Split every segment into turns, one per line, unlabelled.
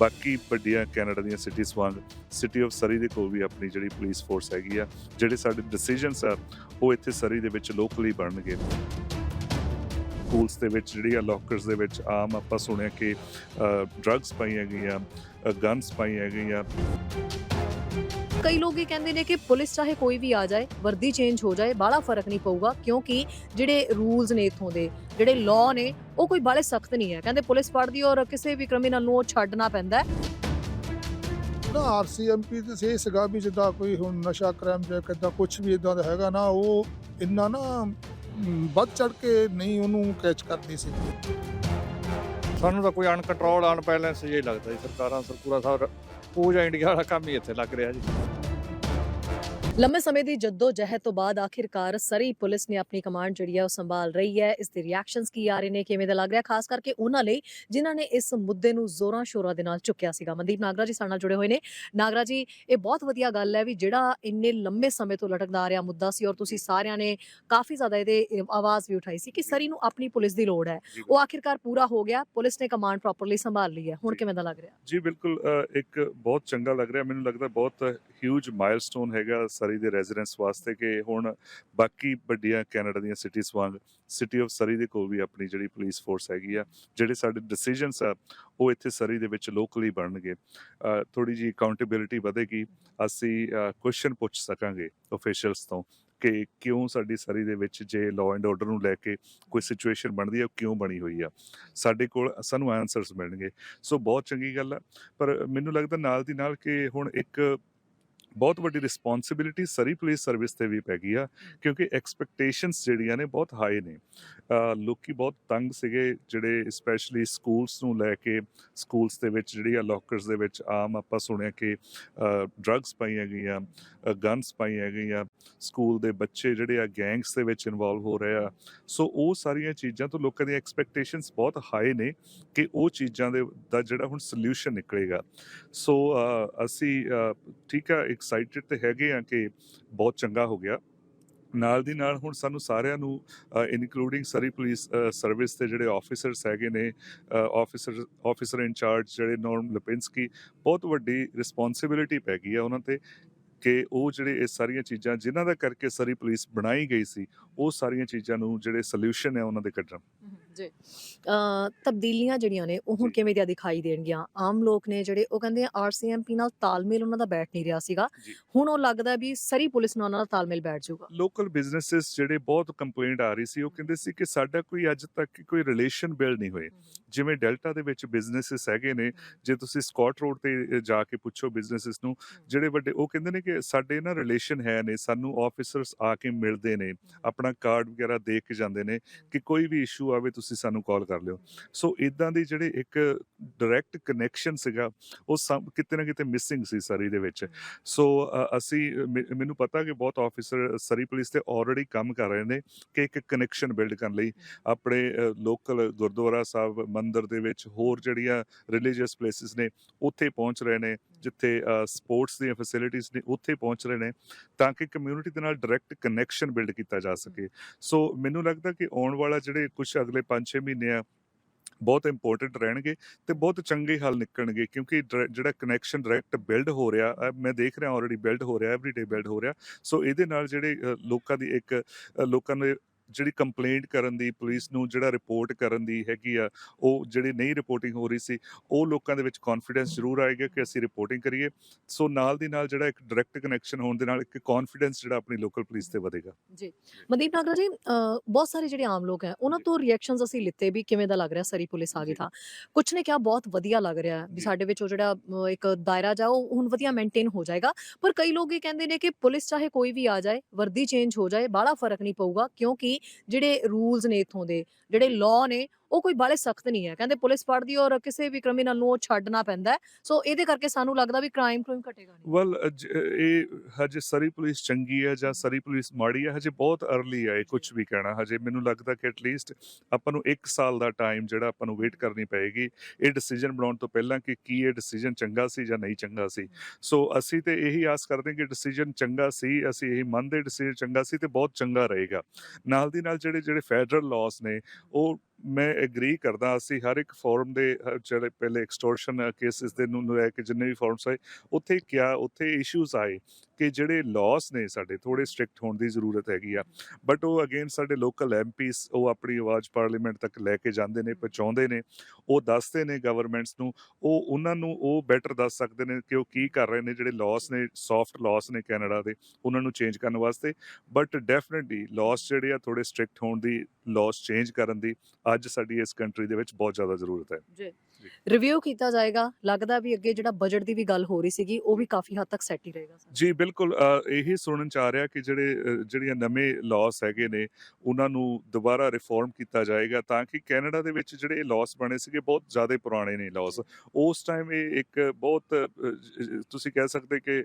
ਬਾਕੀ ਵੱਡੀਆਂ ਕੈਨੇਡਾ ਦੀਆਂ ਸਿਟੀਜ਼ ਵਾਂਗ ਸਿਟੀ ਆਫ ਸਰੀ ਦੇ ਕੋਲ ਵੀ ਆਪਣੀ ਜਿਹੜੀ ਪੁਲਿਸ ਫੋਰਸ ਹੈਗੀ ਆ, ਜਿਹੜੇ ਸਾਡੇ ਡਿਸੀਜਨਸ ਆ, ਉਹ ਇੱਥੇ ਸਰੀ ਦੇ ਵਿੱਚ ਲੋਕਲੀ ਬਣਨਗੇ। ਸਕੂਲਸ ਦੇ ਵਿੱਚ ਜਿਹੜੀ ਆ ਲੋਕਰਸ ਦੇ ਵਿੱਚ ਆਮ ਆਪਾਂ ਸੁਣਿਆ ਕਿ ਡਰੱਗਸ ਪਾਈਆਂ ਗਈਆਂ ਗਨਸ ਪਾਈਆਂ ਗਈਆਂ।
ਕਈ ਲੋਕ ਇਹ ਕਹਿੰਦੇ ਨੇ ਕਿ ਪੁਲਿਸ ਚਾਹੇ ਕੋਈ ਵੀ ਆ ਜਾਏ ਵਰਦੀ ਚੇਂਜ ਹੋ ਜਾਏ ਬਾਹਲਾ ਫ਼ਰਕ ਨਹੀਂ ਪਊਗਾ ਕਿਉਂਕਿ ਜਿਹੜੇ ਰੂਲਸ ਨੇ ਇਥੋਂ ਦੇ ਜਿਹੜੇ ਲਾਅ ਨੇ ਉਹ ਕੋਈ ਬਾਲੇ ਸਖਤ ਨਹੀਂ ਹੈ। ਕਹਿੰਦੇ ਪੁਲਿਸ ਫੜਦੀ ਔਰ ਕਿਸੇ ਵੀ ਕ੍ਰਿਮੀਨਲ ਨੂੰ ਉਹ ਛੱਡਣਾ ਪੈਂਦਾ ਹੈ।
ਨਾ ਆਰਸੀਐਮਪੀ ਤੇ ਸੇ ਸੀਗਾ ਵੀ ਜਿੱਦਾਂ ਕੋਈ ਹੁਣ ਨਸ਼ਾ ਕ੍ਰਾਈਮ ਜਾਂ ਕਿੱਦਾਂ ਕੁਝ ਵੀ ਇਦਾਂ ਦਾ ਹੈਗਾ ਨਾ ਉਹ ਇੰਨਾ ਨਾ ਵੱਧ ਚੜ ਕੇ ਨਹੀਂ ਉਹਨੂੰ ਕੈਚ ਕਰਦੀ ਸੀ।
ਸਾਨੂੰ ਤਾਂ ਕੋਈ ਅਨਕੰਟਰੋਲ ਅਨਬੈਲੈਂਸ ਜਿਹਾ ਹੀ ਲੱਗਦਾ ਜੀ ਸਰਕਾਰਾਂ ਸਰਕੂਰਾ ਸਾਹਿਬ ਪੂਜਾ ਇੰਡੀਆ ਵਾਲਾ ਕੰਮ ਹੀ ਇੱਥੇ ਲੱਗ ਰਿਹਾ ਜੀ।
ਲੰਮੇ ਸਮੇਂ ਦੀ ਜੱਦੋ ਜਹਿਦ ਤੋਂ ਬਾਅਦ ਆਖਿਰਕਾਰ ਸਰੀ ਪੁਲਿਸ ਨੇ ਆਪਣੀ ਕਮਾਂਡ ਜਿਹੜੀ ਹੈ ਉਹ ਸੰਭਾਲ ਰਹੀ ਹੈ। ਇਸ ਦੇ ਰਿਐਕਸ਼ਨਸ ਕੀ ਆ ਰਹੇ ਨੇ ਕਿਵੇਂ ਦਾ ਲੱਗ ਰਿਹਾ ਖਾਸ ਕਰਕੇ ਉਹਨਾਂ ਲਈ ਜਿਨ੍ਹਾਂ ਨੇ ਇਸ ਮੁੱਦੇ ਨੂੰ ਜ਼ੋਰਾਂ ਸ਼ੋਰਾਂ ਦੇ ਨਾਲ ਚੁੱਕਿਆ ਸੀਗਾ। ਮਨਦੀਪ ਨਾਗਰਾ ਜੀ ਸਾਡੇ ਨਾਲ ਜੁੜੇ ਹੋਏ ਨੇ। ਨਾਗਰਾ ਜੀ ਇਹ ਬਹੁਤ ਵਧੀਆ ਗੱਲ ਹੈ ਵੀ ਜਿਹੜਾ ਇੰਨੇ ਲੰਮੇ ਸਮੇਂ ਤੋਂ ਲਟਕਦਾ ਆ ਰਿਹਾ ਮੁੱਦਾ ਸੀ ਔਰ ਤੁਸੀਂ ਸਾਰਿਆਂ ਨੇ ਕਾਫੀ ਜ਼ਿਆਦਾ ਇਹਦੇ ਆਵਾਜ਼ ਵੀ ਉਠਾਈ ਸੀ ਕਿ ਸਰੀ ਨੂੰ ਆਪਣੀ ਪੁਲਿਸ ਦੀ ਲੋੜ ਹੈ। ਉਹ ਆਖਿਰਕਾਰ ਪੂਰਾ ਹੋ ਗਿਆ ਪੁਲਿਸ ਨੇ ਕਮਾਂਡ ਪ੍ਰੋਪਰਲੀ ਸੰਭਾਲ ਲਈ ਹੈ। ਹੁਣ। ਕਿਵੇਂ ਦਾ ਲੱਗ ਰਿਹਾ?
ਜੀ ਬਿਲਕੁਲ ਇੱਕ ਬਹੁਤ ਚੰਗਾ ਲੱਗ ਰਿਹਾ। ਮੈਨੂੰ ਲੱਗਦਾ ਬਹੁਤ ਹਿਊਜ ਮਾਈਲਸਟੋਨ ਹੈਗਾ ਸਰੀ ਸਰੀ ਦੇ ਰੈਜ਼ੀਡੈਂਟਸ ਵਾਸਤੇ ਕਿ ਹੁਣ ਬਾਕੀ ਵੱਡੀਆਂ ਕੈਨੇਡਾ ਦੀਆਂ ਸਿਟੀਜ਼ ਵਾਂਗ ਸਿਟੀ ਆਫ ਸਰੀ ਦੇ ਕੋਲ ਵੀ ਆਪਣੀ ਜਿਹੜੀ ਪੁਲਿਸ ਫੋਰਸ ਹੈਗੀ ਆ, ਜਿਹੜੇ ਸਾਡੇ ਡਿਸੀਜਨਸ ਆ, ਉਹ ਇੱਥੇ ਸਰੀ ਦੇ ਵਿੱਚ ਲੋਕਲੀ ਬਣਨਗੇ। ਥੋੜੀ ਜੀ ਅਕਾਊਂਟੇਬਿਲਿਟੀ ਵਧੇਗੀ। ਅਸੀਂ ਕੁਐਸਚਨ ਪੁੱਛ ਸਕਾਂਗੇ ਅਫੀਸ਼ੀਅਲਸ ਤੋਂ ਕਿ ਕਿਉਂ ਸਾਡੀ ਸਰੀ ਦੇ ਵਿੱਚ ਜੇ ਲਾਅ ਐਂਡ ਆਰਡਰ ਨੂੰ ਲੈ ਕੇ ਕੋਈ ਸਿਚੁਏਸ਼ਨ ਬਣਦੀ ਹੈ ਉਹ ਕਿਉਂ ਬਣੀ ਹੋਈ ਆ? ਸਾਡੇ ਕੋਲ ਸਾਨੂੰ ਆਨਸਰਸ ਮਿਲਣਗੇ। ਸੋ ਬਹੁਤ ਚੰਗੀ ਗੱਲ ਆ, ਪਰ ਮੈਨੂੰ ਲੱਗਦਾ ਨਾਲ ਦੀ ਨਾਲ ਕਿ ਹੁਣ ਇੱਕ ਬਹੁਤ ਵੱਡੀ ਰਿਸਪੌਂਸਿਬਿਲਿਟੀ ਸਰੀ ਪੁਲਿਸ ਸਰਵਿਸ ਤੇ ਵੀ ਪੈ ਗਈ ਆ ਕਿਉਂਕਿ ਐਕਸਪੈਕਟੇਸ਼ਨਸ ਜਿਹੜੀਆਂ ਨੇ ਬਹੁਤ ਹਾਈ ਨੇ। ਲੋਕੀ ਬਹੁਤ ਤੰਗ ਸੀਗੇ ਜਿਹੜੇ ਸਪੈਸ਼ਲੀ ਸਕੂਲਸ ਨੂੰ ਲੈ ਕੇ ਸਕੂਲਸ ਦੇ ਵਿੱਚ ਜਿਹੜੀ ਆ ਲੋਕਰਸ ਦੇ ਵਿੱਚ ਆਮ ਆਪਾਂ ਸੁਣਿਆ ਕਿ ਡਰੱਗਸ ਪਾਈਆਂ ਗਈਆਂ ਗਨਸ ਪਾਈਆਂ ਗਈਆਂ ਸਕੂਲ ਦੇ ਬੱਚੇ ਜਿਹੜੇ ਆ ਗੈਂਗਸ ਦੇ ਵਿੱਚ ਇਨਵੋਲਵ ਹੋ ਰਹੇ ਆ। ਸੋ ਉਹ ਸਾਰੀਆਂ ਚੀਜ਼ਾਂ ਤੋਂ ਲੋਕਾਂ ਦੀਆਂ ਐਕਸਪੈਕਟੇਸ਼ਨਸ ਬਹੁਤ ਹਾਈ ਨੇ ਕਿ ਉਹ ਚੀਜ਼ਾਂ ਦੇ ਦਾ ਜਿਹੜਾ ਹੁਣ ਸੋਲੂਸ਼ਨ ਨਿਕਲੇਗਾ। ਸੋ ਅਸੀਂ ਠੀਕ ਆ ਐਕਸਾਈਟਿਡ ਤੇ ਹੈਗੇ ਆ ਕਿ ਬਹੁਤ ਚੰਗਾ ਹੋ ਗਿਆ। ਨਾਲ ਦੀ ਨਾਲ ਹੁਣ ਸਾਨੂੰ ਸਾਰਿਆਂ ਨੂੰ ਇਨਕਲੂਡਿੰਗ ਸਰੀ ਪੁਲਿਸ ਸਰਵਿਸ ਦੇ ਜਿਹੜੇ ਆਫੀਸਰਸ ਹੈਗੇ ਨੇ ਆਫੀਸਰ ਆਫੀਸਰ ਇੰਚਾਰਜ ਜਿਹੜੇ ਨੋਰਮ ਲਪਿੰਸਕੀ ਬਹੁਤ ਵੱਡੀ ਰਿਸਪੌਂਸਿਬਿਲਿਟੀ ਪੈ ਗਈ ਆ ਉਹਨਾਂ ਤੇ ਕਿ ਉਹ ਜਿਹੜੇ ਇਹ ਸਾਰੀਆਂ ਚੀਜ਼ਾਂ ਜਿਨ੍ਹਾਂ ਦਾ ਕਰਕੇ ਸਰੀ ਪੁਲਿਸ ਬਣਾਈ ਗਈ ਸੀ, ਉਹ ਸਾਰੀਆਂ ਚੀਜ਼ਾਂ ਨੂੰ ਜਿਹੜੇ ਸੋਲੂਸ਼ਨ ਹੈ ਉਹਨਾਂ ਦੇ ਕੱਢਣ।
ਜੀ। ਤਬਦੀਲੀਆਂ ਜਿਹੜੀਆਂ ਨੇ ਉਹ ਹੁਣ। ਕਿਵੇਂ ਦੀਆਂ ਦਿਖਾਈ ਦੇਣਗੀਆਂ? ਆਮ ਲੋਕ ਨੇ ਜਿਹੜੇ ਉਹ ਕਹਿੰਦੇ ਆ ਆਰਸੀਐਮਪੀ ਨਾਲ ਤਾਲਮੇਲ ਉਹਨਾਂ ਦਾ ਬੈਠ ਨਹੀਂ ਰਿਹਾ ਸੀਗਾ। ਹੁਣ ਉਹ ਲੱਗਦਾ ਵੀ ਸਰੀ ਪੁਲਿਸ ਨਾਲ ਉਹਨਾਂ ਦਾ ਤਾਲਮੇਲ ਬੈਠ ਜਾਊਗਾ।
ਲੋਕਲ ਬਿਜ਼ਨੈਸਸ ਜਿਹੜੇ ਬਹੁਤ ਕੰਪਲੇਂਟ ਆ ਰਹੀ ਸੀ ਉਹ ਕਹਿੰਦੇ ਸੀ ਕਿ ਸਾਡਾ ਕੋਈ ਅੱਜ ਤੱਕ ਕੋਈ ਰਿਲੇਸ਼ਨ ਬਿਲਡ ਨਹੀਂ ਹੋਏ। ਜਿਵੇਂ ਡੈਲਟਾ ਦੇ ਵਿੱਚ ਬਿਜ਼ਨੈਸਸ ਹੈਗੇ ਨੇ ਜੇ ਤੁਸੀਂ ਸਕਾਟ ਰੋਡ ਤੇ ਜਾ ਕੇ ਪੁੱਛੋ ਬਿਜ਼ਨੈਸਸ ਨੂੰ ਜਿਹੜੇ ਵੱਡੇ ਉਹ ਕਹਿੰਦੇ ਨੇ ਕਿ ਸਾਡੇ ਨਾ ਰਿਲੇਸ਼ਨ ਹੈ ਨੇ ਸਾਨੂੰ ਆਫੀਸਰਸ ਆ ਕੇ ਮਿਲਦੇ ਨੇ ਆਪਣਾ ਕਾਰਡ ਵਗੈਰਾ ਦੇ ਕੇ ਜਾਂਦੇ ਨੇ ਕਿ ਕੋਈ ਵੀ ਇਸ਼ੂ ਆਵੇ ਤੁਸੀਂ ਸਾਨੂੰ ਕਾਲ ਕਰ ਲਿਓ। ਸੋ ਇਦਾਂ ਦੀ ਜਿਹੜੇ ਇੱਕ ਡਾਇਰੈਕਟ ਕਨੈਕਸ਼ਨ ਸੀਗਾ ਉਹ ਸਭ ਕਿਤੇ ਨਾ ਕਿਤੇ ਮਿਸਿੰਗ ਸੀ ਸਰੀ ਦੇ ਵਿੱਚ। ਸੋ ਅਸੀਂ ਅ, ਮੈਨੂੰ ਪਤਾ ਕਿ ਬਹੁਤ ਆਫੀਸਰ ਸਰੀ ਪੁਲਿਸ ਤੇ ਆਲਰੇਡੀ ਕੰਮ ਕਰ ਰਹੇ ਨੇ ਕਿ ਇੱਕ ਕਨੈਕਸ਼ਨ ਬਿਲਡ ਕਰਨ ਲਈ। ਆਪਣੇ ਲੋਕਲ ਗੁਰਦੁਆਰਾ ਸਾਹਿਬ ਮੰਦਿਰ ਦੇ ਵਿੱਚ ਹੋਰ ਜਿਹੜੀਆਂ ਰਿਲੀਜੀਅਸ ਪਲੇਸਿਸ ਨੇ ਉੱਥੇ ਪਹੁੰਚ ਰਹੇ ਨੇ ਜਿੱਥੇ ਸਪੋਰਟਸ ਦੀਆਂ ਫੈਸਿਲਿਟੀਆਂ ਨੇ ਉੱਥੇ ਪਹੁੰਚ ਰਹੇ ਨੇ ਤਾਂ ਕਿ ਕਮਿਊਨਿਟੀ ਦੇ ਨਾਲ ਡਾਇਰੈਕਟ ਕਨੈਕਸ਼ਨ ਬਿਲਡ ਕੀਤਾ ਜਾ ਸਕੇ। ਸੋ ਮੈਨੂੰ ਲੱਗਦਾ ਕਿ ਆਉਣ ਵਾਲਾ ਜਿਹੜੇ ਕੁਝ ਅਗਲੇ 5-6 ਮਹੀਨੇ ਆ, ਬਹੁਤ ਇੰਪੋਰਟੈਂਟ ਰਹਿਣਗੇ ਤੇ ਬਹੁਤ ਚੰਗੇ ਹੱਲ ਨਿਕਲਣਗੇ ਕਿਉਂਕਿ ਡਰ- ਜਿਹੜਾ ਕਨੈਕਸ਼ਨ ਡਾਇਰੈਕਟ ਬਿਲਡ ਹੋ ਰਿਹਾ ਮੈਂ ਦੇਖ ਰਿਹਾ ਆਲਰੇਡੀ ਬਿਲਡ ਹੋ ਰਿਹਾ ਐਵਰੀਡੇ ਬਿਲਡ ਹੋ ਰਿਹਾ ਸੋ ਇਹਦੇ ਨਾਲ ਜਿਹੜੇ ਲੋਕਾਂ ਦੀ ਇੱਕ ਲੋਕਾਂ ਨੇ ਜਿਹੜੀ ਕੰਪਲੇਂਟ ਕਰਨ ਦੀ ਪੁਲਿਸ ਨੂੰ ਜਿਹੜਾ ਰਿਪੋਰਟ ਕਰਨ ਦੀ ਹੈਗੀ ਆ ਉਹ ਜਿਹੜੀ ਨਹੀਂ ਰਿਪੋਰਟਿੰਗ ਹੋ ਰਹੀ ਸੀ ਉਹ ਲੋਕਾਂ ਦੇ ਵਿੱਚ ਕੌਨਫੀਡੈਂਸ ਜ਼ਰੂਰ ਆਏਗਾ ਕਿ ਅਸੀਂ ਰਿਪੋਰਟਿੰਗ ਕਰੀਏ ਸੋ ਨਾਲ ਦੀ ਨਾਲ ਜਿਹੜਾ ਇੱਕ ਡਾਇਰੈਕਟ ਕਨੈਕਸ਼ਨ ਹੋਣ ਦੇ ਨਾਲ ਇੱਕ ਕੌਨਫੀਡੈਂਸ ਜਿਹੜਾ ਆਪਣੀ ਲੋਕਲ ਪੁਲਿਸ ਤੇ ਵਧੇਗਾ
ਜੀ ਮਨਦੀਪ ਨਾਗਰਾ ਜੀ ਬਹੁਤ ਸਾਰੇ ਜਿਹੜੇ ਆਮ ਲੋਕ ਹੈ ਉਹਨਾਂ। ਤੋਂ ਰਿਐਕਸ਼ਨਸ ਅਸੀਂ ਲਿੱਤੇ ਵੀ ਕਿਵੇਂ ਦਾ ਲੱਗ ਰਿਹਾ ਸਰੀ ਪੁਲਿਸ ਆ ਗਈ। ਥਾ ਕੁਝ ਨੇ ਕਿਹਾ ਬਹੁਤ ਵਧੀਆ ਲੱਗ ਰਿਹਾ ਵੀ। ਸਾਡੇ ਵਿੱਚ ਉਹ ਜਿਹੜਾ ਇੱਕ ਦਾਇਰਾ ਜਾ ਉਹ ਹੁਣ ਵਧੀਆ ਮੇਨਟੇਨ ਹੋ ਜਾਏਗਾ ਪਰ ਕਈ ਲੋਕ ਇਹ ਕਹਿੰਦੇ ਨੇ ਕਿ ਪੁਲਿਸ ਚਾਹੇ ਕੋਈ ਵੀ ਆ ਜਾਏ ਵਰਦੀ ਚੇਂਜ ਹੋ ਜਾਏ ਬਾਹਲਾ ਫ਼ਰਕ ਨਹੀਂ ਪਊਗਾ ਕਿਉਂਕਿ ਜਿਹੜੇ ਰੂਲਸ ਨੇ ਇਥੋਂ ਦੇ ਜਿਹੜੇ ਲਾਅ ਨੇ ਉਹ ਕੋਈ ਬਾਲੇ ਸਖਤ ਨਹੀਂ ਹੈ। ਕਹਿੰਦੇ ਪੁਲਿਸ ਫੜਦੀ ਔਰ ਕਿਸੇ ਵੀ ਕ੍ਰਿਮੀਨਲ ਨੂੰ ਉਹ ਛੱਡਣਾ ਪੈਂਦਾ ਸੋ ਇਹਦੇ ਕਰਕੇ ਸਾਨੂੰ ਲੱਗਦਾ ਵੀ ਕ੍ਰਾਈਮ ਕ੍ਰਾਈਮ ਘਟੇਗਾ ਨਹੀਂ।
ਵੈਲ ਇਹ ਹਜੇ ਸਰੀ ਪੁਲਿਸ ਚੰਗੀ ਹੈ ਜਾਂ ਸਰੀ ਪੁਲਿਸ ਮਾੜੀ ਹੈ, ਹਜੇ ਬਹੁਤ अर्ਲੀ ਹੈ ਇਹ ਕੁਝ ਵੀ ਕਹਿਣਾ। ਹਜੇ ਮੈਨੂੰ ਲੱਗਦਾ ਕਿ ਐਟਲੀਸਟ ਆਪਾਂ ਨੂੰ 1 ਸਾਲ ਦਾ ਟਾਈਮ ਜਿਹੜਾ ਆਪਾਂ ਨੂੰ ਵੇਟ ਕਰਨੀ ਪਏਗੀ, ਇਹ ਡਿਸੀਜਨ ਬਣਾਉਣ ਤੋਂ ਪਹਿਲਾਂ ਕਿ ਕੀ ਇਹ ਡਿਸੀਜਨ ਚੰਗਾ ਸੀ ਜਾਂ ਨਹੀਂ ਚੰਗਾ ਸੀ। ਸੋ ਅਸੀਂ ਤੇ ਇਹੀ ਆਸ ਕਰਦੇ ਹਾਂ ਕਿ ਡਿਸੀਜਨ ਚੰਗਾ ਸੀ, ਅਸੀਂ ਇਹੀ ਮੰਨਦੇ ਡਿਸੀਜਨ ਚੰਗਾ ਸੀ ਤੇ ਬਹੁਤ ਚੰਗਾ ਰਹੇਗਾ। ਨਾਲ ਦੀ ਨਾਲ ਜਿਹੜੇ ਜਿਹੜੇ ਫੈਡਰਲ ਲਾਸ ਨੇ, ਉਹ ਮੈਂ ਐਗਰੀ ਕਰਦਾ, ਅਸੀਂ ਹਰ ਇੱਕ ਫੋਰਮ ਦੇ ਜਿਹੜੇ ਪਹਿਲੇ ਐਕਸਟੋਰਸ਼ਨ ਕੇਸਿਸ ਦੇ ਨੂੰ ਲੈ ਕੇ ਜਿੰਨੇ ਵੀ ਫੋਰਮਸ ਆਏ, ਉੱਥੇ ਕਿਹਾ ਉੱਥੇ ਇਸ਼ੂਜ਼ ਆਏ। ਕਿ ਜਿਹੜੇ ਲਾਸ ਨੇ ਸਾਡੇ ਥੋੜੇ ਸਟ੍ਰਿਕਟ ਹੋਣ ਦੀ ਜ਼ਰੂਰਤ ਹੈਗੀ ਆ। ਬਟ ਉਹ ਅਗੇਨ ਸਾਡੇ ਲੋਕਲ ਐਮਪੀਸ ਉਹ ਆਪਣੀ ਆਵਾਜ਼ ਪਾਰਲੀਮੈਂਟ ਤੱਕ ਲੈ ਕੇ ਜਾਂਦੇ ਨੇ ਪਹੁੰਚਾਉਂਦੇ ਨੇ ਉਹ ਦੱਸਦੇ ਨੇ ਗਵਰਨਮੈਂਟਸ ਨੂੰ ਉਹ ਉਹਨਾਂ ਨੂੰ ਉਹ ਬੈਟਰ ਦੱਸ ਸਕਦੇ ਨੇ ਕਿ ਉਹ ਕੀ ਕਰ ਰਹੇ ਨੇ ਜਿਹੜੇ ਲਾਸ ਨੇ ਸੌਫਟ ਲਾਸ ਨੇ ਕੈਨੇਡਾ ਦੇ ਉਹਨਾਂ ਨੂੰ ਚੇਂਜ ਕਰਨ ਵਾਸਤੇ। ਬਟ ਡੈਫੀਨਿਟਲੀ ਲਾਸ ਜਿਹੜੇ ਆ ਥੋੜੇ ਸਟ੍ਰਿਕਟ ਹੋਣ ਦੀ ਲਾਸ ਚੇਂਜ ਕਰਨ ਦੀ ਅੱਜ ਸਾਡੀ ਇਸ ਕੰਟਰੀ ਦੇ ਵਿੱਚ ਬਹੁਤ ਜ਼ਿਆਦਾ ਜ਼ਰੂਰਤ ਹੈ।
ਜੀ। ਰਿਵਿਊ ਕੀਤਾ ਜਾਏਗਾ ਲੱਗਦਾ ਵੀ ਅੱਗੇ ਜਿਹੜਾ ਬਜਟ ਦੀ ਵੀ ਗੱਲ ਹੋ ਰਹੀ ਸੀਗੀ ਉਹ ਵੀ ਕਾਫੀ ਹੱਦ ਤੱਕ ਸੈੱਟ ਹੀ ਰਹੇਗਾ।
ਜੀ ਬਿਲਕੁਲ। ਬਿਲਕੁਲ ਇਹੀ ਸੁਣਨ ਚ ਆ ਰਿਹਾ ਕਿ ਜਿਹੜੇ ਜਿਹੜੀਆਂ ਨਵੇਂ ਲਾਸ ਹੈਗੇ ਨੇ, ਉਹਨਾਂ ਨੂੰ ਦੁਬਾਰਾ ਰਿਫਾਰਮ ਕੀਤਾ ਜਾਏਗਾ ਤਾਂ ਕਿ ਕੈਨੇਡਾ ਦੇ ਵਿੱਚ ਜਿਹੜੇ ਲਾਸ ਬਣੇ ਸੀਗੇ, ਬਹੁਤ ਜ਼ਿਆਦਾ ਪੁਰਾਣੇ ਨੇ ਲਾਸ ਉਸ ਟਾਈਮ ਇਹ ਇੱਕ ਬਹੁਤ ਤੁਸੀਂ ਕਹਿ ਸਕਦੇ ਕਿ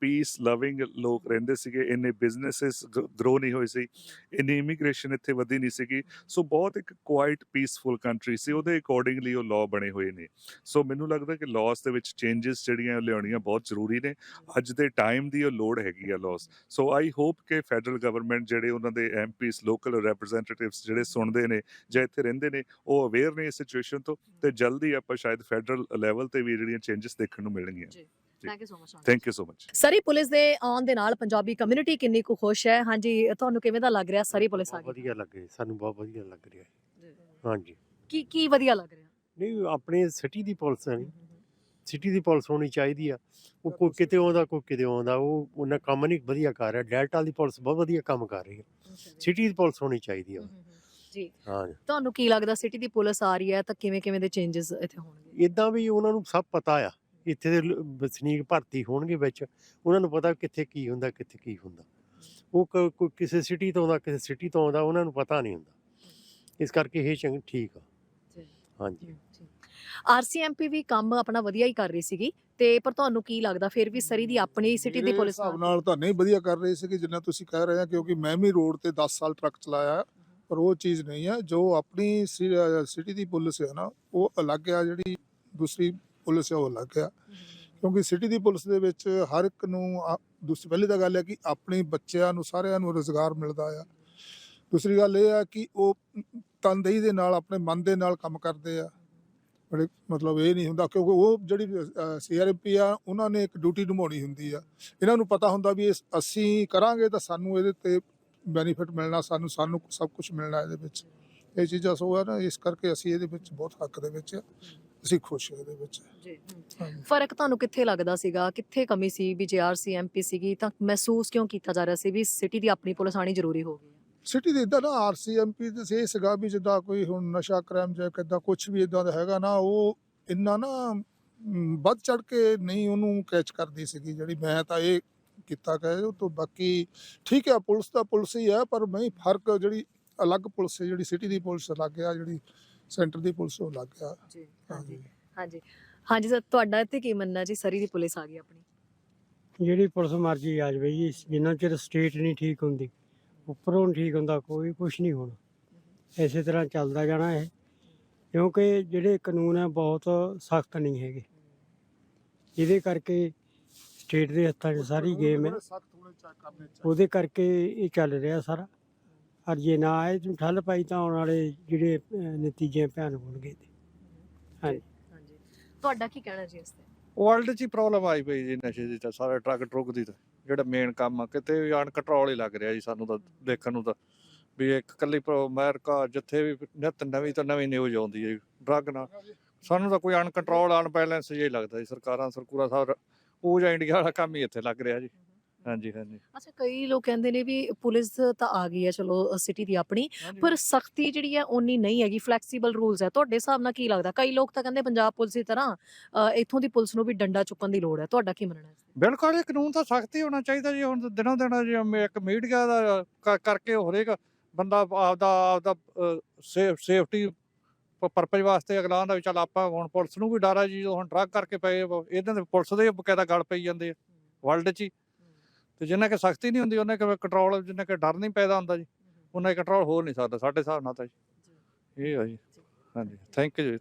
ਪੀਸ ਲਵਿੰਗ ਲੋਕ ਰਹਿੰਦੇ ਸੀਗੇ, ਇੰਨੇ ਬਿਜ਼ਨੈਸਸ ਗਰੋ ਨਹੀਂ ਹੋਏ ਸੀ, ਇੰਨੀ ਇਮੀਗ੍ਰੇਸ਼ਨ ਇੱਥੇ ਵਧੀ ਨਹੀਂ ਸੀਗੀ। ਸੋ ਬਹੁਤ ਇੱਕ ਕੁਆਇਟ ਪੀਸਫੁਲ ਕੰਟਰੀ ਸੀ, ਉਹਦੇ ਅਕੋਰਡਿੰਗਲੀ ਉਹ ਲਾਅ ਬਣੇ ਹੋਏ ਨੇ। ਸੋ ਮੈਨੂੰ ਲੱਗਦਾ ਕਿ ਲਾਸ ਦੇ ਵਿੱਚ ਚੇਂਜਸ ਜਿਹੜੀਆਂ ਲਿਆਉਣੀਆਂ ਬਹੁਤ ਜ਼ਰੂਰੀ ਨੇ। ਅੱਜ ਦੇ ਟਾਈਮ ਦੀ ਉਹ ਲੋੜ ਹੈਗੀ ਆ ਲਾਸ ਸੋ ਆਈ ਹੋਪ ਕਿ ਫੈਡਰਲ ਗਵਰਨਮੈਂਟ ਜਿਹੜੇ ਉਹਨਾਂ ਦੇ ਐਮਪੀਸ ਲੋਕਲ ਰਿਪਰੈਜ਼ੈਂਟੇਟਿਵਸ ਜਿਹੜੇ ਸੁਣਦੇ ਨੇ ਜਾਂ ਇੱਥੇ ਰਹਿੰਦੇ ਨੇ ਉਹ ਅਵੇਅਰ ਨੇ ਇਸ ਸਿਚੁਏਸ਼ਨ ਤੋਂ ਤੇ ਜਲਦੀ ਆਪਾਂ ਸ਼ਾਇਦ ਫੈਡਰਲ ਲੈਵਲ ਤੇ ਵੀ ਜਿਹੜੀਆਂ ਚੇਂਜਸ ਦੇਖਣ ਨੂੰ ਮਿਲਣਗੀਆਂ।
ਜੀ। Thank you so much
thank you so much
Surrey police ਦੇ ਆਉਣ ਦੇ ਨਾਲ ਪੰਜਾਬੀ ਕਮਿਊਨਿਟੀ ਕਿੰਨੀ ਕੁ ਖੁਸ਼ ਹੈ? ਹਾਂਜੀ ਤੁਹਾਨੂੰ ਕਿਵੇਂ ਦਾ ਲੱਗ ਰਿਹਾ ਸਰੀ ਪੁਲਿਸ ਆ ਗਈ?
ਵਧੀਆ ਲੱਗ ਰਿਹਾ ਸਾਨੂੰ ਬਹੁਤ ਵਧੀਆ ਲੱਗ ਰਿਹਾ ਹਾਂਜੀ।
ਕੀ ਕੀ ਵਧੀਆ ਲੱਗ ਰਿਹਾ?
ਨਹੀਂ ਆਪਣੇ ਸਿਟੀ ਦੀ ਪੁਲਿਸ ਹੈ ਨਹੀਂ ਸਿਟੀ ਦੀ ਪੁਲਿਸ ਹੋਣੀ ਚਾਹੀਦੀ ਆ। ਉਹ ਕੋਈ ਕਿਤੇ ਆਉਂਦਾ ਕੋਈ ਕਿਤੇ ਆਉਂਦਾ ਉਹ ਉਹਨਾਂ ਕੰਮ ਨਹੀਂ ਵਧੀਆ ਕਰ ਰਿਹਾ। ਡੈਲਟਾ ਦੀ ਪੁਲਿਸ ਬਹੁਤ ਵਧੀਆ ਕੰਮ ਕਰ ਰਹੀ ਹੈ ਸਿਟੀ ਦੀ ਪੁਲਿਸ ਹੋਣੀ ਚਾਹੀਦੀ ਆ।
ਜੀ।
ਹਾਂ
ਤੁਹਾਨੂੰ ਕੀ ਲੱਗਦਾ ਸਿਟੀ ਦੀ ਪੁਲਿਸ ਆ ਰਹੀ ਹੈ ਤਾਂ ਕਿਵੇਂ ਕਿਵੇਂ ਦੇ ਚੇਂजेस ਇੱਥੇ ਹੋਣਗੇ?
ਇਦਾਂ ਵੀ ਉਹਨਾਂ ਨੂੰ ਸਭ ਪਤਾ ਆ। ਇੱਥੇ ਦੇ ਵਸਨੀਕ ਭਰਤੀ ਹੋਣਗੇ ਵਿੱਚ। ਉਹਨਾਂ ਨੂੰ ਪਤਾ ਕਿੱਥੇ ਕੀ ਹੁੰਦਾ ਕਿੱਥੇ ਕੀ ਹੁੰਦਾ। ਉਹ ਕੋਈ ਕਿਸੇ ਸਿਟੀ ਤੋਂ ਆਉਂਦਾ ਕਿਸੇ ਸਿਟੀ ਤੋਂ ਆਉਂਦਾ ਉਹਨਾਂ ਨੂੰ ਪਤਾ ਨਹੀਂ ਹੁੰਦਾ। ਇਸ ਕਰਕੇ ਇਹ ਚੰਗ ਠੀਕ ਆ।
ਜੀ।
ਹਾਂਜੀ
ਆਰਸੀਐਮਪੀ ਵੀ ਕੰਮ ਆਪਣਾ ਵਧੀਆ ਹੀ ਕਰ ਰਹੀ ਸੀਗੀ ਤੇ ਪਰ ਤੁਹਾਨੂੰ ਕੀ ਲੱਗਦਾ ਫਿਰ ਵੀ ਸਰੀ ਦੀ ਆਪਣੀ ਸਿਟੀ ਦੀ ਪੁਲਿਸ
ਹਿਸਾਬ ਨਾਲ? ਤਾਂ ਨਹੀਂ ਵਧੀਆ ਕਰ ਰਹੇ ਸੀ ਕਿ ਜਿੰਨਾ ਤੁਸੀਂ ਕਹਿ ਰਹੇ ਆ ਕਿਉਂਕਿ ਮੈਂ ਵੀ ਰੋਡ ਤੇ 10 ਸਾਲ ਟਰੱਕ ਚਲਾਇਆ ਪਰ ਉਹ ਚੀਜ਼ ਨਹੀਂ ਹੈ ਜੋ ਆਪਣੀ ਸਿਟੀ ਦੀ ਪੁਲਿਸ ਹੈ ਨਾ ਉਹ ਅਲੱਗ ਆ ਜਿਹੜੀ ਦੂਸਰੀ ਪੁਲਿਸ ਹੈ ਉਹ ਅਲੱਗ ਆ। ਕਿਉਂਕਿ ਸਿਟੀ ਦੀ ਪੁਲਿਸ ਦੇ ਵਿੱਚ ਹਰ ਇੱਕ ਨੂੰ ਦੂਸਰੀ ਪਹਿਲੀ ਤਾਂ ਗੱਲ ਹੈ ਕਿ ਆਪਣੇ ਬੱਚਿਆਂ ਨੂੰ ਸਾਰਿਆਂ ਨੂੰ ਰੋਜ਼ਗਾਰ ਮਿਲਦਾ ਆ। ਦੂਸਰੀ ਗੱਲ ਇਹ ਆ ਕਿ ਉਹ ਤਨਦੇਹੀ ਦੇ ਨਾਲ ਆਪਣੇ ਮਨ ਦੇ ਨਾਲ ਕੰਮ ਕਰਦੇ ਆ। ਬੜੇ ਮਤਲਬ ਇਹ ਨਹੀਂ ਹੁੰਦਾ ਕਿਉਂਕਿ ਉਹ ਜਿਹੜੀ ਸੀਆਰਪੀ ਆ ਉਹਨਾਂ ਨੇ ਇੱਕ ਡਿਊਟੀ ਨਿਭਾਉਣੀ ਹੁੰਦੀ ਆ। ਇਹਨਾਂ ਨੂੰ ਪਤਾ ਹੁੰਦਾ ਵੀ ਇਸ ਅਸੀਂ ਕਰਾਂਗੇ ਤਾਂ ਸਾਨੂੰ ਇਹਦੇ ਤੇ ਬੈਨੀਫਿਟ ਮਿਲਣਾ ਸਾਨੂੰ ਸਾਨੂੰ ਸਭ ਕੁਝ ਮਿਲਣਾ ਇਹਦੇ ਵਿੱਚ। ਇਹ ਚੀਜ਼ਾਂ ਸੋ ਹੈ ਨਾ ਇਸ ਕਰਕੇ ਅਸੀਂ ਇਹਦੇ ਵਿੱਚ ਬਹੁਤ ਹੱਕ ਦੇ ਵਿੱਚ ਆ। ਅਸੀਂ ਖੁਸ਼ ਹਾਂ ਇਹਦੇ ਵਿੱਚ।
ਜੀ। ਫ਼ਰਕ ਤੁਹਾਨੂੰ ਕਿੱਥੇ ਲੱਗਦਾ ਸੀਗਾ? ਕਿੱਥੇ ਕਮੀ ਸੀ ਵੀ ਜੇ ਆਰਸੀਐਮਪੀ ਸੀਗੀ ਤਾਂ ਮਹਿਸੂਸ ਕਿਉਂ ਕੀਤਾ ਜਾ ਰਿਹਾ ਸੀ ਵੀ ਸਿਟੀ ਦੀ ਆਪਣੀ ਪੁਲਿਸ ਆਣੀ ਜ਼ਰੂਰੀ ਹੋ ਗਈ?
ਸਿਟੀ ਦੇ ਇਦਾਂ ਨਾ ਆਰਸੀਐਮਪੀ ਤੇ ਇਹ ਸੀਗਾ ਵੀ ਜਿੱਦਾਂ ਕੋਈ ਹੁਣ ਨਸ਼ਾ ਕ੍ਰਾਈਮ ਜਾਂ ਕਿੱਦਾਂ ਕੁਝ ਵੀ ਇਦਾਂ ਦਾ ਹੈਗਾ ਨਾ ਉਹ ਇੰਨਾ ਨਾ ਮ, ਵੱਧ ਚੜ ਕੇ ਨਹੀਂ ਉਹਨੂੰ ਕੈਚ ਕਰਦੀ ਸੀਗੀ ਜਿਹੜੀ ਮੈਂ ਤਾਂ ਇਹ ਕੀਤਾ ਕਹੇ ਉਹ ਤੋਂ ਬਾਕੀ ਠੀਕ ਹੈ ਪੁਲਿਸ ਤਾਂ ਪੁਲਿਸ ਹੀ ਹੈ ਪਰ ਨਹੀਂ ਫ਼ਰਕ ਜਿਹੜੀ ਅਲੱਗ ਪੁਲਿਸ ਹੈ ਜਿਹੜੀ ਸਿਟੀ ਦੀ ਪੁਲਿਸ ਅਲੱਗ ਆ ਜਿਹੜੀ ਸੈਂਟਰ ਦੀ ਪੁਲਿਸ ਉਹ ਅਲੱਗ ਆ।
ਜੀ
ਹਾਂਜੀ।
ਹਾਂਜੀ। ਹਾਂਜੀ ਸਰ ਤੁਹਾਡਾ ਇੱਥੇ ਕੀ ਮੰਨਣਾ ਜੀ? ਸਰੀ ਦੀ ਪੁਲਿਸ ਆ ਗਈ ਆਪਣੀ।
ਜਿਹੜੀ ਪੁਲਿਸ ਮਰਜ਼ੀ ਆ ਜਾਵੇ ਜੀ ਜਿੰਨਾ ਚਿਰ ਸਟੇਟ ਨਹੀਂ ਠੀਕ ਹੁੰਦੀ। ਉੱਪਰੋਂ ਨਹੀਂ ਠੀਕ ਹੁੰਦਾ ਕੋਈ ਕੁਝ ਨਹੀਂ ਹੋਣਾ। ਇਸੇ ਤਰ੍ਹਾਂ ਚੱਲਦਾ ਜਾਣਾ ਇਹ। ਕਿਉਂਕਿ ਜਿਹੜੇ ਕਾਨੂੰਨ ਆ ਬਹੁਤ ਸਖਤ ਨਹੀਂ ਹੈਗੇ। ਇਹਦੇ ਕਰਕੇ ਸਟੇਟ ਦੇ ਹੱਥਾਂ 'ਚ ਸਾਰੀ ਗੇਮ ਹੈ।
ਸਖਤ ਹੋਣੇ ਚਾ ਕਰਨੇ ਚਾਹੀਦੇ
ਉਹਦੇ ਕਰਕੇ ਇਹ ਚੱਲ ਰਿਹਾ ਸਾਰਾ। ਔਰ ਜੇ ਨਾ ਇਹ ਨੂੰ ਠੱਲ ਪਾਈ ਤਾਂ ਆਉਣ ਵਾਲੇ ਜਿਹੜੇ ਅਹ, ਨਤੀਜੇ ਭਿਆਨਕ ਹੋਣਗੇ ਇਹਦੇ। ਹਾਂਜੀ।
ਹਾਂਜੀ। ਤੁਹਾਡਾ ਕੀ ਕਹਿਣਾ ਜੀ ਇਸ ਤੇ?
ਵਰਲਡ 'ਚ ਹੀ ਪ੍ਰੋਬਲਮ ਆਈ ਪਈ ਜੀ ਨਸ਼ੇ ਦੀ ਤਾਂ ਸਾਰੇ ਟਰੱਕ ਟਰੁੱਕ ਦੀ ਤਾਂ। ਜਿਹੜਾ ਮੇਨ ਕੰਮ ਆ, ਕਿਤੇ ਵੀ ਅਨਕੰਟਰੋਲ ਹੀ ਲੱਗ ਰਿਹਾ ਜੀ ਸਾਨੂੰ ਤਾਂ, ਦੇਖਣ ਨੂੰ ਤਾਂ। ਵੀ ਇੱਕ ਕੱਲੀ ਪ੍ਰੋ- ਅਮਰੀਕਾ ਜਿੱਥੇ ਵੀ ਨਿਤ ਨਵੀਂ ਤੋਂ ਨਵੀਂ ਨਿਊਜ਼ ਆਉਂਦੀ ਹੈ, ਡਰੱਗ ਨਾਲ। ਸਾਨੂੰ ਤਾਂ ਕੋਈ ਅਨਕੰਟਰੋਲ ਅਨਬੈਲੈਂਸ ਜਿਹਾ ਹੀ ਲੱਗਦਾ ਜੀ, ਸਰਕਾਰਾਂ, ਸਰਕੂਰਾ ਸਾਹਿਬ ਉਹ ਜਾਂ ਇੰਡੀਆ ਵਾਲਾ ਕੰਮ ਹੀ ਇੱਥੇ ਲੱਗ ਰਿਹਾ ਜੀ। ਹਾਂਜੀ ਹਾਂਜੀ।
ਅੱਛਾ ਕਈ ਲੋਕ ਕਹਿੰਦੇ ਨੇ ਵੀ ਪੁਲਿਸ ਤਾਂ ਆ ਗਈ ਹੈ ਚਲੋ ਸਿਟੀ ਦੀ ਆਪਣੀ ਪਰ ਸਖਤੀ ਜਿਹੜੀ ਹੈ ਓਨੀ ਨਹੀਂ ਹੈਗੀ ਫਲੈਕਸੀਬਲ ਰੂਲਸ ਹੈ। ਤੁਹਾਡੇ ਹਿਸਾਬ ਨਾਲ ਕੀ ਲੱਗਦਾ? ਕਈ ਲੋਕ ਤਾਂ ਕਹਿੰਦੇ ਪੰਜਾਬ ਪੁਲਿਸ ਦੀ ਤਰ੍ਹਾਂ ਅ, ਇੱਥੋਂ ਦੀ ਪੁਲਿਸ ਨੂੰ ਵੀ ਡੰਡਾ ਚੁੱਕਣ ਦੀ ਲੋੜ ਹੈ। ਤੁਹਾਡਾ ਕੀ ਮੰਨਣਾ ਹੈ ਇਸ ਤੇ?
ਬਿਲਕੁਲ ਇਹ ਕਾਨੂੰਨ ਤਾਂ ਸਖਤ ਹੀ ਹੋਣਾ ਚਾਹੀਦਾ ਜੀ। ਹੁਣ ਦਿਨੋਂ ਦਿਨ ਜੀ ਮ- ਇੱਕ ਮੀਡੀਆ ਦਾ ਕ- ਕਰਕੇ ਹਰੇਕ ਬੰਦਾ ਆਪਦਾ ਆਪਦਾ ਸੇਫਟੀ ਪਰਪਸ ਵਾਸਤੇ ਅਗਲਾ ਵੀ ਚੱਲ ਆਪਾਂ ਹੁਣ ਪੁਲਿਸ ਨੂੰ ਵੀ ਡਰ ਆ ਜੀ ਜਦੋਂ ਹੁਣ ਡਰੱਗ ਕਰਕੇ ਪਏ ਆ, ਇਹਨਾਂ ਦੇ ਪੁਲਿਸ ਦੇ ਬਕਾਇਦਾ ਗਲ ਪਈ ਜਾਂਦੇ ਆ ਵਰਲਡ 'ਚ ਹੀ। ਤੇ ਜਿੰਨਾ ਕਿ ਸਖਤੀ ਨਹੀਂ ਹੁੰਦੀ ਉਹਨਾਂ ਕਿ ਕੰਟਰੋਲ ਜਿੰਨਾ ਕਿ ਡਰ ਨਹੀਂ ਪੈਦਾ ਹੁੰਦਾ ਜੀ ਉਹਨਾਂ ਕੰਟਰੋਲ ਹੋ ਨਹੀਂ ਸਕਦਾ ਸਾਡੇ ਹਿਸਾਬ ਨਾਲ ਤਾਂ ਜੀ। ਇਹ ਆ ਜੀ। ਹਾਂਜੀ। ਥੈਂਕ ਯੂ ਜੀ।